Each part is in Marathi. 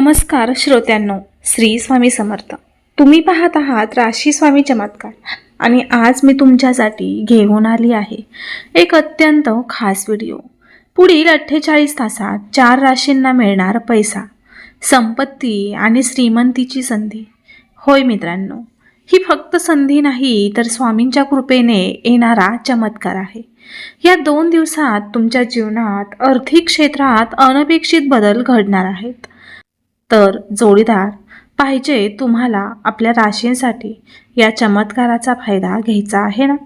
नमस्कार श्रोत्यांनो श्री स्वामी समर्थ. तुम्ही पाहत आहात राशी स्वामी चमत्कार. आणि आज मी तुमच्यासाठी घेऊन आली आहे एक अत्यंत खास व्हिडिओ. पुढील अठ्ठेचाळीस तासात चार राशींना मिळणार पैसा संपत्ती आणि श्रीमंतीची संधी. होय मित्रांनो ही फक्त संधी नाही तर स्वामींच्या कृपेने येणारा चमत्कार आहे. या दोन दिवसात तुमच्या जीवनात आर्थिक क्षेत्रात अनपेक्षित बदल घडणार आहेत. तर जोडीदार पाहिजे तुम्हाला आपल्या राशींसाठी या चमत्काराचा फायदा घ्यायचा आहे ना?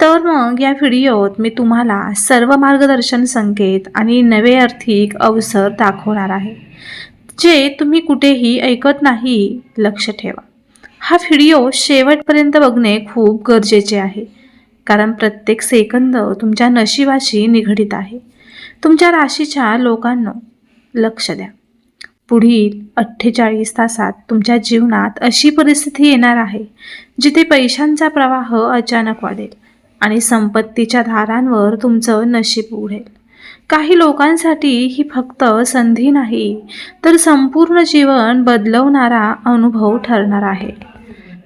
तर मग या व्हिडिओत मी तुम्हाला सर्व मार्गदर्शन संकेत आणि नवे आर्थिक अवसर दाखवणार आहे जे तुम्ही कुठेही ऐकत नाही लक्ष ठेवा. हा व्हिडिओ शेवटपर्यंत बघणे खूप गरजेचे आहे कारण प्रत्येक सेकंद तुमच्या नशिबाशी निगडीत आहे. तुमच्या राशीच्या लोकांना लक्ष द्या. पुढील अठ्ठेचाळीस तासात तुमच्या जीवनात अशी परिस्थिती येणार आहे जिथे पैशांचा प्रवाह अचानक वाढेल आणि संपत्तीच्या धारांवर तुमचं नशीब उघडेल. काही लोकांसाठी ही फक्त संधी नाही तर संपूर्ण जीवन बदलवणारा अनुभव ठरणार आहे.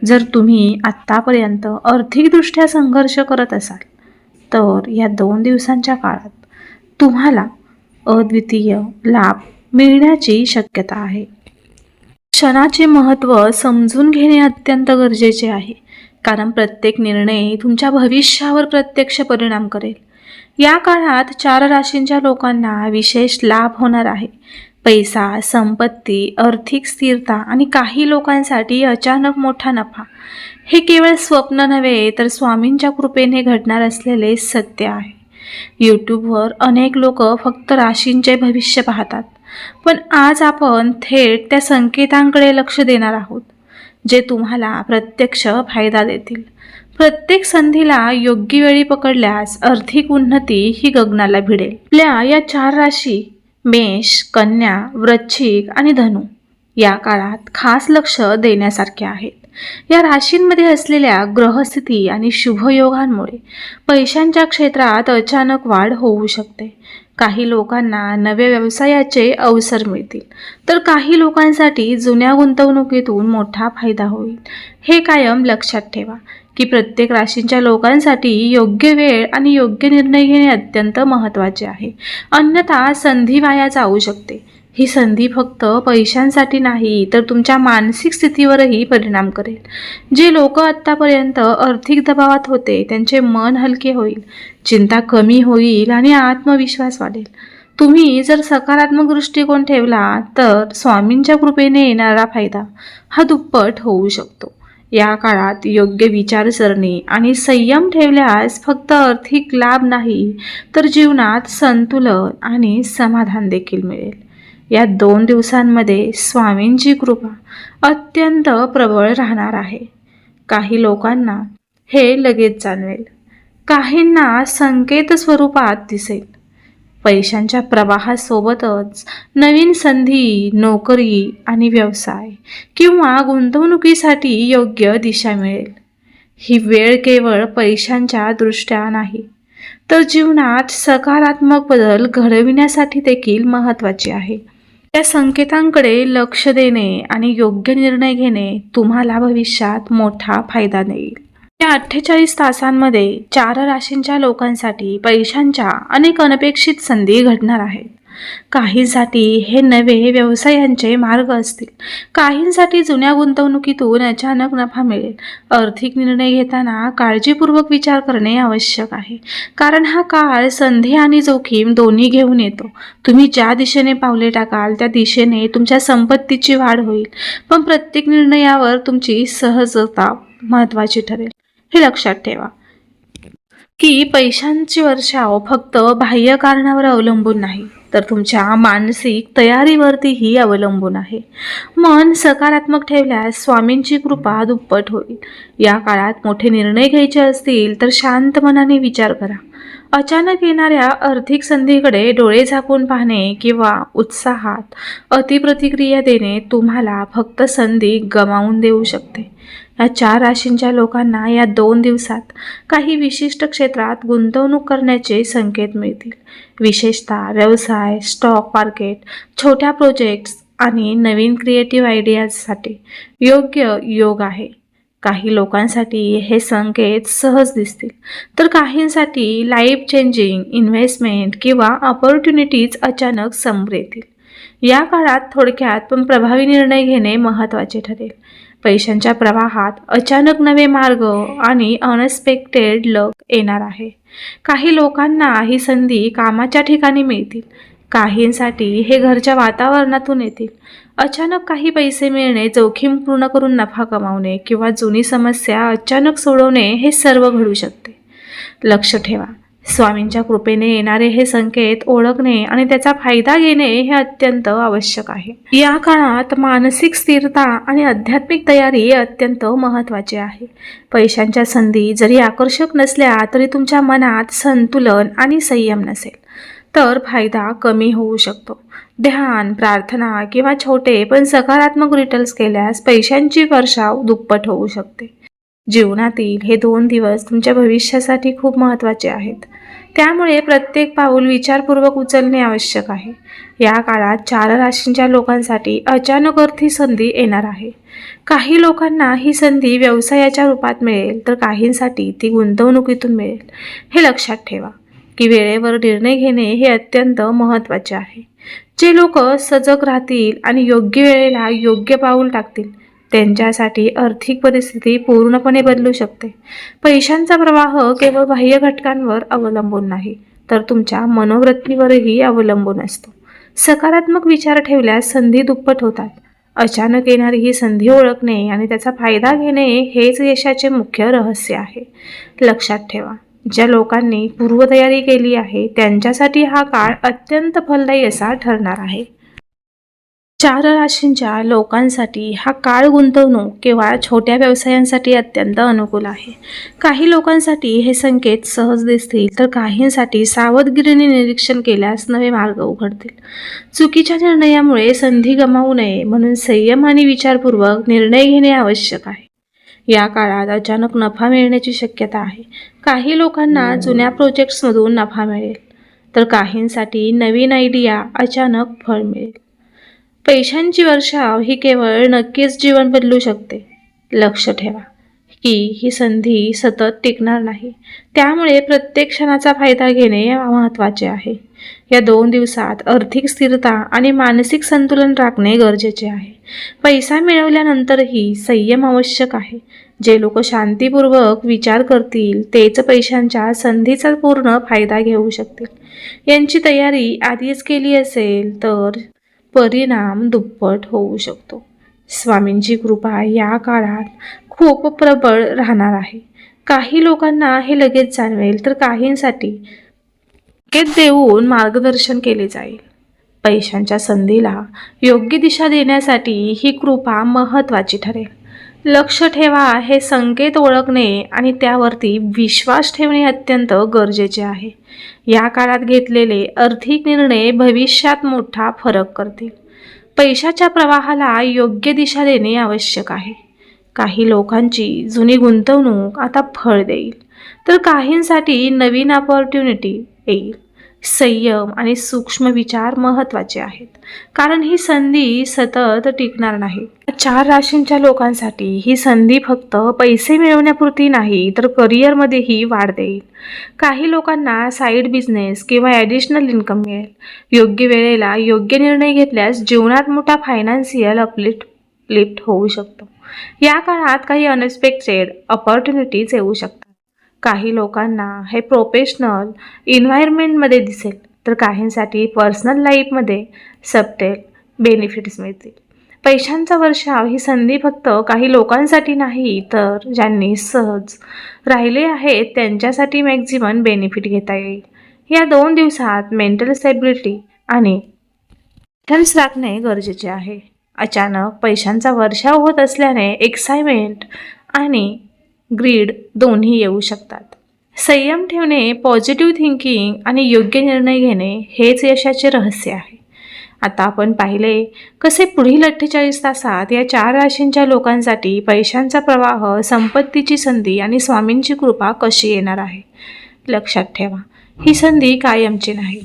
जर तुम्ही आत्तापर्यंत आर्थिकदृष्ट्या संघर्ष करत असाल तर या दोन दिवसांच्या काळात तुम्हाला अद्वितीय लाभ मिळण्याची शक्यता आहे. क्षणाचे महत्त्व समजून घेणे अत्यंत गरजेचे आहे. कारण प्रत्येक निर्णय तुमच्या भविष्यावर प्रत्यक्ष परिणाम करेल. या काळात चार राशींच्या लोकांना विशेष लाभ होणार आहे. पैसा संपत्ती आर्थिक स्थिरता आणि काही लोकांसाठी अचानक मोठा नफा. हे केवळ स्वप्न नव्हे तर स्वामींच्या कृपेने घडणार असलेले सत्य आहे. यूट्यूबवर अनेक लोक फक्त राशींचे भविष्य पाहतात. पण आज आपण थेट त्या संकेतांकडे लक्ष देणार आहोत जे तुम्हाला प्रत्यक्ष फायदा देतील. प्रत्येक संधीला योग्य वेळी पकडल्यास आर्थिक उन्नती ही गगनाला भिडेल. आपल्या या चार राशी मेष कन्या वृश्चिक आणि धनु या काळात खास लक्ष देण्यासारखे आहेत. या राशींमध्ये असलेल्या ग्रहस्थिती आणि शुभयोगांमुळे पैशांच्या क्षेत्रात अचानक वाढ होऊ शकते. काही लोकांना नव्या व्यवसायाचे अवसर मिळतील. तर काही लोकांसाठी जुन्या गुंतवणुकीतून मोठा फायदा होईल. हे कायम लक्षात ठेवा की प्रत्येक राशींच्या लोकांसाठी योग्य वेळ आणि योग्य निर्णय घेणे अत्यंत महत्त्वाचे आहे. अन्यथा संधी वाया जाऊ शकते. ही संधी फक्त पैशांसाठी नाही तर तुमच्या मानसिक स्थितीवरही परिणाम करेल. जे लोक आत्तापर्यंत आर्थिक दबावात होते त्यांचे मन हलके होईल चिंता कमी होईल आणि आत्मविश्वास वाढेल. तुम्ही जर सकारात्मक दृष्टिकोन ठेवला तर स्वामींच्या कृपेने येणारा फायदा हा दुप्पट होऊ शकतो. या काळात योग्य विचारसरणी आणि संयम ठेवल्यास फक्त आर्थिक लाभ नाही तर जीवनात संतुलन आणि समाधान देखील मिळेल. या दोन दिवसांमध्ये स्वामींची कृपा अत्यंत प्रबळ राहणार आहे. काही लोकांना हे लगेच जाणवेल. काहींना संकेत स्वरूपात दिसेल. पैशांच्या प्रवाहासोबतच नवीन संधी नोकरी आणि व्यवसाय किंवा गुंतवणुकीसाठी योग्य दिशा मिळेल. ही वेळ केवळ पैशांच्या दृष्ट्या नाही तर जीवनात सकारात्मक बदल घडविण्यासाठी देखील महत्त्वाची आहे. त्या संकेतांकडे लक्ष देणे आणि योग्य निर्णय घेणे तुम्हाला भविष्यात मोठा फायदा देईल. या अठ्ठेचाळीस तासांमध्ये चार राशींच्या लोकांसाठी पैशांच्या अनेक अनपेक्षित संधी घडणार आहेत. काहींसाठी हे नवे व्यवसायांचे मार्ग असतील. काहींसाठी जुन्या गुंतवणुकीतून अचानक नफा मिळेल. आर्थिक निर्णय घेताना काळजीपूर्वक विचार करणे आवश्यक आहे. कारण हा काळ संधी आणि जोखीम दोन्ही घेऊन येतो. तुम्ही ज्या दिशेने पावले टाकाल त्या दिशेने तुमच्या संपत्तीची वाढ होईल. पण प्रत्येक निर्णयावर तुमची सहजता महत्त्वाची ठरेल. हे लक्षात ठेवा. की पैशांची वर्षाव फक्त बाह्य कारणावर अवलंबून नाही. तर तुमच्या मानसिक तयारीवरतीही अवलंबून आहे. मन सकारात्मक ठेवल्यास स्वामींची कृपा दुप्पट होईल. या काळात मोठे निर्णय घ्यायचे असतील तर शांत मनाने विचार करा. अचानक येणाऱ्या आर्थिक संधीकडे डोळे झाकून पाहणे किंवा उत्साहात अतिप्रतिक्रिया देणे तुम्हाला फक्त संधी गमावून देऊ शकते. या चार राशींच्या लोकांना या दोन दिवसात काही विशिष्ट क्षेत्रात गुंतवणूक करण्याचे संकेत मिळतील. विशेषतः व्यवसाय स्टॉक मार्केट छोट्या प्रोजेक्ट्स आणि नवीन क्रिएटिव्ह आयडियाजसाठी योग्य योग आहे. काही लोकांसाठी हे संकेत सहज दिसतील. तर काहींसाठी लाईफ चेंजिंग इन्व्हेस्टमेंट किंवा ऑपॉर्च्युनिटीज अचानक समोर येतील. या काळात थोडक्यात पण प्रभावी निर्णय घेणे महत्त्वाचे ठरेल. पैशांच्या प्रवाहात अचानक नवे मार्ग आणि अनएक्सपेक्टेड लक येणार आहे. काही लोकांना ही संधी कामाच्या ठिकाणी मिळतील. काहींसाठी हे घरच्या वातावरणातून येतील. अचानक काही पैसे मिळणे जोखीम पूर्ण करून नफा कमावणे किंवा जुनी समस्या अचानक सोडवणे हे सर्व घडू शकते. लक्ष ठेवा. स्वामींच्या कृपेने येणारे हे संकेत ओळखणे आणि त्याचा फायदा घेणे हे अत्यंत आवश्यक आहे. या काळात मानसिक स्थिरता आणि आध्यात्मिक तयारी अत्यंत महत्त्वाची आहे. पैशांच्या संधी जरी आकर्षक नसल्या तरी तुमच्या मनात संतुलन आणि संयम नसेल. तर फायदा कमी होऊ शकतो. ध्यान प्रार्थना किंवा छोटे पण सकारात्मक रिटल्स केल्यास पैशांची वर्षाव दुप्पट होऊ शकते. जीवनातील हे दोन दिवस तुमच्या भविष्यासाठी खूप महत्त्वाचे आहेत. त्यामुळे प्रत्येक पाऊल विचारपूर्वक उचलणे आवश्यक आहे. या काळात चार राशींच्या लोकांसाठी अचानक अर्थी संधी येणार आहे. काही लोकांना ही संधी व्यवसायाच्या रूपात मिळेल तर काहींसाठी ती गुंतवणुकीतून मिळेल. हे लक्षात ठेवा. की वेळेवर निर्णय घेणे हे अत्यंत महत्त्वाचे आहे. जे लोक सजग राहतील आणि योग्य वेळेला योग्य पाऊल टाकतील त्यांच्यासाठी आर्थिक परिस्थिती पूर्णपणे बदलू शकते. पैशांचा प्रवाह केवळ बाह्य घटकांवर अवलंबून नाही तर तुमच्या मनोवृत्तीवरही अवलंबून असतो. सकारात्मक विचार ठेवल्यास संधी दुप्पट होतात. अचानक येणारी ही संधी ओळखणे आणि त्याचा फायदा घेणे हेच यशाचे मुख्य रहस्य आहे. लक्षात ठेवा ज्या लोकांनी पूर्वतयारी केली आहे त्यांच्यासाठी हा काळ अत्यंत फलदायी असा ठरणार आहे. चार राशींच्या लोकांसाठी हा काळ गुंतवणूक किंवा छोट्या व्यवसायांसाठी अत्यंत अनुकूल आहे. काही लोकांसाठी हे संकेत सहज दिसतील तर काहींसाठी सावधगिरीने निरीक्षण केल्यास नवे मार्ग उघडतील. चुकीच्या निर्णयामुळे संधी गमावू नये म्हणून संयम आणि विचारपूर्वक निर्णय घेणे आवश्यक आहे. या काळात अचानक नफा मिळण्याची शक्यता आहे. काही लोकांना जुन्या प्रोजेक्ट्समधून नफा मिळेल तर काहींसाठी नवीन आयडिया अचानक फळ मिळेल. पैशांची वर्षाव ही केवळ नक्कीच जीवन बदलू शकते. लक्ष ठेवा की ही संधी सतत टिकणार नाही. त्यामुळे प्रत्येक क्षणाचा फायदा घेणे महत्त्वाचे आहे. या दोन दिवसात आर्थिक स्थिरता आणि मानसिक संतुलन राखणे गरजेचे आहे. पैसा मिळवल्यानंतरही संयम आवश्यक आहे. जे लोक शांतीपूर्वक विचार करतील तेच पैशांच्या संधीचा पूर्ण फायदा घेऊ शकतील. यांची तयारी आधीच केली असेल तर परिणाम दुप्पट होऊ शकतो. स्वामींची कृपा या काळात खूप प्रबळ राहणार आहे. काही लोकांना हे लगेच जाणवेल तर काहींसाठी संकेत देऊन मार्गदर्शन केले जाईल. पैशांच्या संधीला योग्य दिशा देण्यासाठी ही कृपा महत्त्वाची ठरेल. लक्ष ठेवा हे संकेत ओळखणे आणि त्यावरती विश्वास ठेवणे अत्यंत गरजेचे आहे. या काळात घेतलेले आर्थिक निर्णय भविष्यात मोठा फरक करतील. पैशाच्या प्रवाहाला योग्य दिशा देणे आवश्यक आहे. काही लोकांची जुनी गुंतवणूक आता फळ देईल. तर काहींसाठी नवीन अपॉर्च्युनिटी येईल. संयम आणि सूक्ष्म विचार महत्त्वाचे आहेत. कारण ही संधी सतत टिकणार नाही. चार राशींच्या लोकांसाठी ही संधी फक्त पैसे मिळवण्यापुरती नाही तर करिअरमध्येही वाढ देईल. काही लोकांना साईड बिझनेस किंवा ॲडिशनल इन्कम मिळेल. योग्य वेळेला योग्य निर्णय घेतल्यास जीवनात मोठा फायनान्शियल अपलिफ्ट लिफ्ट होऊ शकतो. या काळात काही अनएक्सपेक्टेड अपॉर्च्युनिटीज येऊ शकतात. काही लोकांना हे प्रोफेशनल इन्व्हायरमेंटमध्ये दिसेल तर काहींसाठी पर्सनल लाईफमध्ये सबटेल बेनिफिट्स मिळतील. पैशांचा वर्षाव ही संधी फक्त काही लोकांसाठी नाही तर ज्यांनी सहज राहिले आहेत त्यांच्यासाठी मॅक्झिमम बेनिफिट घेता येईल. या दोन दिवसात मेंटल स्टेबिलिटी आणि थम्स राखणे गरजेचे आहे. अचानक पैशांचा वर्षाव होत असल्याने एक्साइटमेंट आणि ग्रीड दोन्ही येऊ शकतात. संयम ठेवणे पॉझिटिव्ह थिंकिंग आणि योग्य निर्णय घेणे हेच यशाचे रहस्य आहे. आता आपण पाहिले कसे पुढील अठ्ठेचाळीस तासात या चार राशींच्या लोकांसाठी पैशांचा प्रवाह संपत्तीची संधी आणि स्वामींची कृपा कशी येणार आहे? लक्षात ठेवा ही संधी कायमची नाही.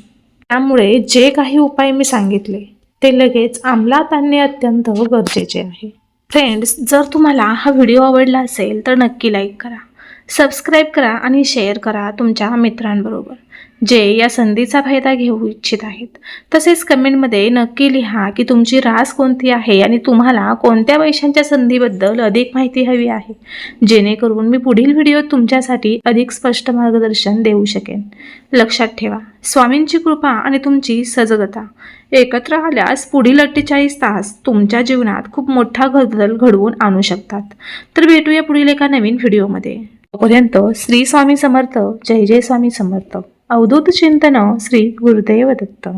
त्यामुळे जे काही उपाय मी सांगितले ते लगेच अंमलात आणणे अत्यंत गरजेचे आहे. फ्रेंड्स जर तुम्हाला हा व्हिडिओ आवडला असेल तर नक्की लाईक करा. सबस्क्राईब करा आणि शेअर करा तुमच्या मित्रांबरोबर जे या संधीचा फायदा घेऊ इच्छित आहेत. तसेच कमेंटमध्ये नक्की लिहा की तुमची रास कोणती आहे आणि तुम्हाला कोणत्या पैशांच्या संधीबद्दल अधिक माहिती हवी आहे. जेणेकरून मी पुढील व्हिडिओ तुमच्यासाठी अधिक स्पष्ट मार्गदर्शन देऊ शकेन. लक्षात ठेवा स्वामींची कृपा आणि तुमची सजगता. एकत्र आल्यास पुढील अठ्ठेचाळीस तास तुमच्या जीवनात खूप मोठा बदल घडवून आणू शकतात. तर भेटूया पुढील एका नवीन व्हिडिओमध्ये. तोपर्यंत श्री स्वामी समर्थ जय जय स्वामी समर्थ. अवधूत चिंतन श्री गुरुदेव दत्त.